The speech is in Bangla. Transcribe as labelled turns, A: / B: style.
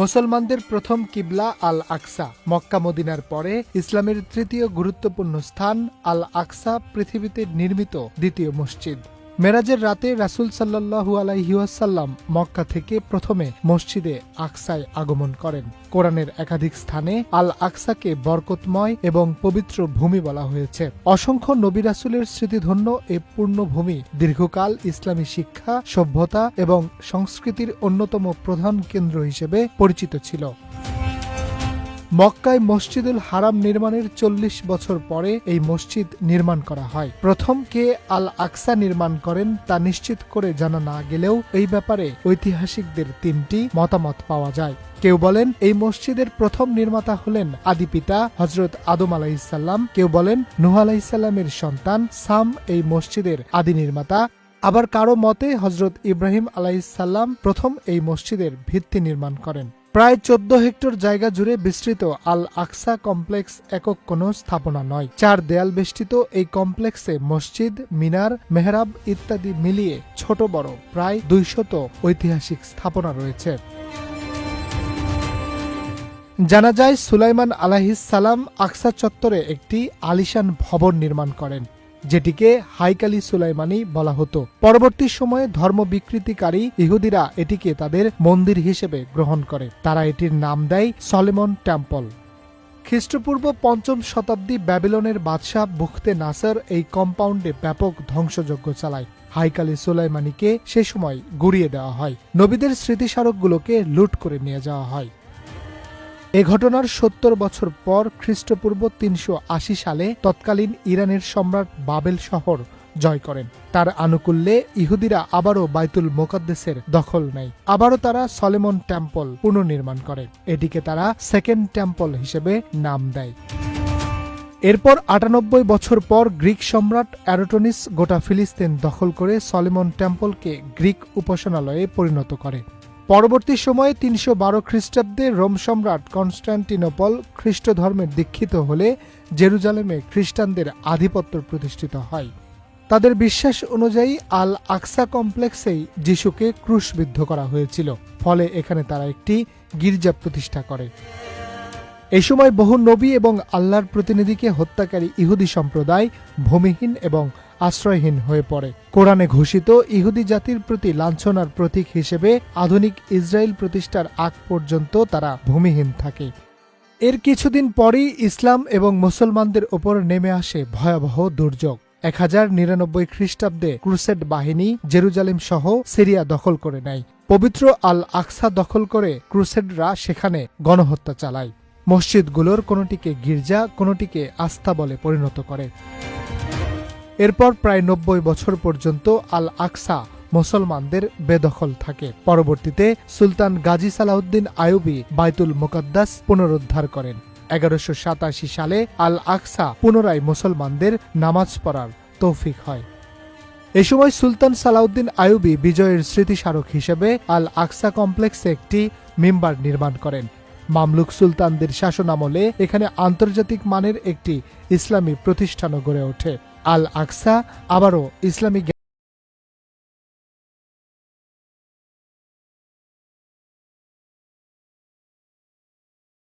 A: মুসলমানদের প্রথম কিবলা আল আকসা মক্কা মদিনার পরে ইসলামের তৃতীয় গুরুত্বপূর্ণ স্থান আল আকসা পৃথিবীতে নির্মিত দ্বিতীয় মসজিদ। মেরাজের রাতে রাসূল সাল্লাহু আলাইহিওয়াসাল্লাম মক্কা থেকে প্রথমে মসজিদে আকসায় আগমন করেন। কোরআনের একাধিক স্থানে আল আকসাকে বরকতময় এবং পবিত্র ভূমি বলা হয়েছে। অসংখ্য নবী রাসুলের স্মৃতিধন্য এ পূর্ণভূমি দীর্ঘকাল ইসলামী শিক্ষা, সভ্যতা এবং সংস্কৃতির অন্যতম প্রধান কেন্দ্র হিসেবে পরিচিত ছিল। মক্কায় মসজিদুল হারাম নির্মাণের চল্লিশ বছর পরে এই মসজিদ নির্মাণ করা হয়। প্রথম কে আল আকসা নির্মাণ করেন তা নিশ্চিত করে জানা না গেলেও এই ব্যাপারে ঐতিহাসিকদের তিনটি মতামত পাওয়া যায়। কেউ বলেন এই মসজিদের প্রথম নির্মাতা হলেন আদি পিতা হজরত আদম আলাইসাল্লাম কেউ বলেন নুহ আলাইসাল্লামের সন্তান সাম এই মসজিদের আদি নির্মাতা। আবার কারও মতে হজরত ইব্রাহিম আলাইসাল্লাম প্রথম এই মসজিদের ভিত্তি নির্মাণ করেন। প্রায় চোদ্দ হেক্টর জায়গা জুড়ে বিস্তৃত আল আকসা কমপ্লেক্স একক কোনো স্থাপনা নয়। চার দেয়াল বেষ্টিত এই কমপ্লেক্সে মসজিদ, মিনার, মেহরাব ইত্যাদি মিলিয়ে ছোট বড় প্রায় দুইশত ঐতিহাসিক স্থাপনা রয়েছে। জানা যায়, সুলাইমান আলাহিস সালাম আকসা চত্বরে একটি আলিশান ভবন নির্মাণ করেন। যেটিকে হাইকালি সুলাইমানি বলা হতো। পরবর্তী সময়ে ধর্ম বিকৃতিকারী ইহুদিরা এটিকে তাদের মন্দির হিসেবে গ্রহণ করে। তারা এটির নাম দেয় সলেমন টেম্পল। খ্রিস্টপূর্ব পঞ্চম শতাব্দী ব্যাবিলনের বাদশাহ বুখতে নাসার এই কম্পাউন্ডে ব্যাপক ধ্বংসযজ্ঞ চালায়। হাইকালি সুলাইমানিকে সে সময় গুড়িয়ে দেওয়া হয়। নবীদের স্মৃতিস্মারকগুলোকে লুট করে নিয়ে যাওয়া হয়। এ ঘটনার সত্তর বছর পর খ্রিস্টপূর্ব তিনশো আশি সালে তৎকালীন ইরানের সম্রাট বাবেল শহর জয় করেন। তার আনুকূল্যে ইহুদিরা আবারও বাইতুল মোকাদ্দেসের দখল নেয়। আবারও তারা সলেমন টেম্পল পুনর্নির্মাণ করে। এটিকে তারা সেকেন্ড টেম্পল হিসেবে নাম দেয়। এরপর আটানব্বই বছর পর গ্রিক সম্রাট অ্যারোটনিস গোটা ফিলিস্তিন দখল করে সলেমন টেম্পলকে গ্রিক উপাসনালয়ে পরিণত করে। পরবর্তী সময়ে তিনশো বারো খ্রিস্টাব্দে রোম সম্রাট কনস্ট্যান্টিনোপল খ্রিস্ট ধর্মের দীক্ষিত হলে জেরুজালেমে খ্রিস্টানদের আধিপত্য প্রতিষ্ঠিত হয়। তাদের বিশ্বাস অনুযায়ী আল আকসা কমপ্লেক্সেই যিশুকে ক্রুশবিদ্ধ করা হয়েছিল। ফলে এখানে তারা একটি গির্জা প্রতিষ্ঠা করে। এই সময় বহু নবী এবং আল্লাহর প্রতিনিধিকে হত্যাকারী ইহুদি সম্প্রদায় ভূমিহীন এবং আশ্রয়হীন হয়ে পড়ে। কোরআনে ঘোষিত ইহুদি জাতির প্রতি লাঞ্ছনার প্রতীক হিসেবে আধুনিক ইসরায়েল প্রতিষ্ঠার আগ পর্যন্ত তারা ভূমিহীন থাকে। এর কিছুদিন পরই ইসলাম এবং মুসলমানদের ওপর নেমে আসে ভয়াবহ দুর্যোগ। এক হাজার নিরানব্বই খ্রিস্টাব্দে ক্রুসেড বাহিনী জেরুজালেম সহ সিরিয়া দখল করে নেয়। পবিত্র আল আকসা দখল করে ক্রুসেডরা সেখানে গণহত্যা চালায়। মসজিদগুলোর কোনোটিকে গির্জা, কোনোটিকে আস্থা বলে পরিণত করে। এরপর প্রায় নব্বই বছর পর্যন্ত আল আকসা মুসলমানদের বেদখল থাকে। পরবর্তীতে সুলতান গাজী সালাউদ্দিন আয়ুবি বাইতুল মোকাদ্দাস পুনরুদ্ধার করেন। এগারোশো সাতাশি সালে আল আকসা পুনরায় মুসলমানদের নামাজ পড়ার তৌফিক হয়। এ সময় সুলতান সালাউদ্দিন আয়ুবি বিজয়ের স্মৃতিস্মারক হিসেবে আল আকসা কমপ্লেক্সে একটি মেম্বার নির্মাণ করেন। মামলুক সুলতানদের শাসনামলে এখানে আন্তর্জাতিক মানের একটি ইসলামী প্রতিষ্ঠানও গড়ে ওঠে। আল আকসা আবারও ইসলামী